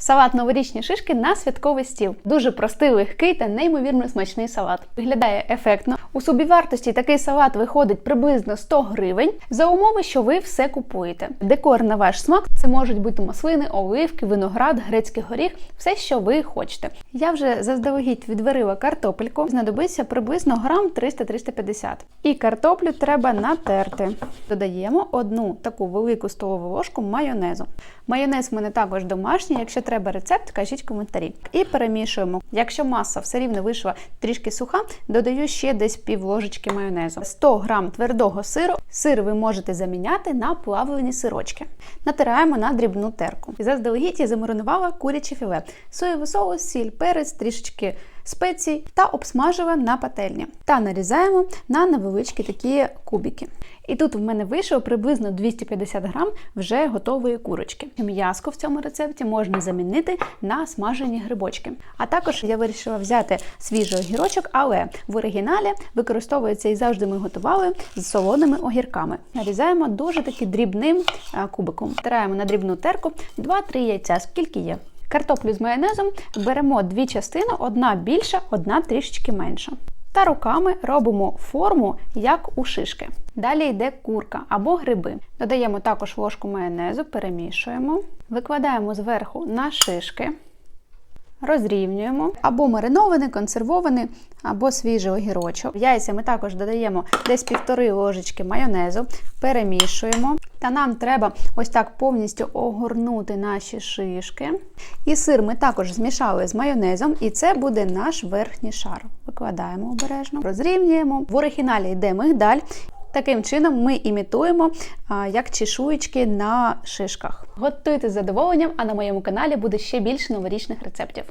Салат новорічні шишки на святковий стіл. Дуже простий, легкий та неймовірно смачний салат. Виглядає ефектно. У собівартості такий салат виходить приблизно 100 гривень за умови, що ви все купуєте. Декор на ваш смак це можуть бути маслини, оливки, виноград, грецький горіх, все, що ви хочете. Я вже заздалегідь відварила картопельку. Знадобиться приблизно грам 300-350. І картоплю треба натерти. Додаємо одну таку велику столову ложку майонезу. Майонез в мене також домашній. Якщо треба рецепт, кажіть коментарі. І перемішуємо. Якщо маса все рівно вийшла трішки суха, додаю ще десь пів ложечки майонезу. 100 грам твердого сиру. Сир ви можете заміняти на плавлені сирочки. Натираємо на дрібну терку. І заздалегідь я замаринувала куряче філе, соєвий соус, сіль, перець, трішечки спецій та обсмажила на пательні. Та нарізаємо на невеличкі такі кубики. І тут в мене вийшло приблизно 250 грам вже готової курочки. М'яско в цьому рецепті можна замінити на смажені грибочки. А також я вирішила взяти свіжий огірочок, але в оригіналі використовується і завжди ми готували з солоними огірками. Нарізаємо дуже таки дрібним кубиком. Тираємо на дрібну терку 2-3 яйця, скільки є. Картоплю з майонезом беремо дві частини, одна більша, одна трішечки менша. Та руками робимо форму, як у шишки. Далі йде курка або гриби. Додаємо також ложку майонезу, перемішуємо, викладаємо зверху на шишки, розрівнюємо або маринований, консервований, або свіжий огірочок. В Яйця ми також додаємо десь півтори ложечки майонезу, перемішуємо. Та нам треба ось так повністю огорнути наші шишки. І сир ми також змішали з майонезом, і це буде наш верхній шар. Викладаємо обережно, розрівнюємо. В оригіналі йде мигдаль. Таким чином ми імітуємо як чешуєчки на шишках. Готуйте з задоволенням, а на моєму каналі буде ще більше новорічних рецептів.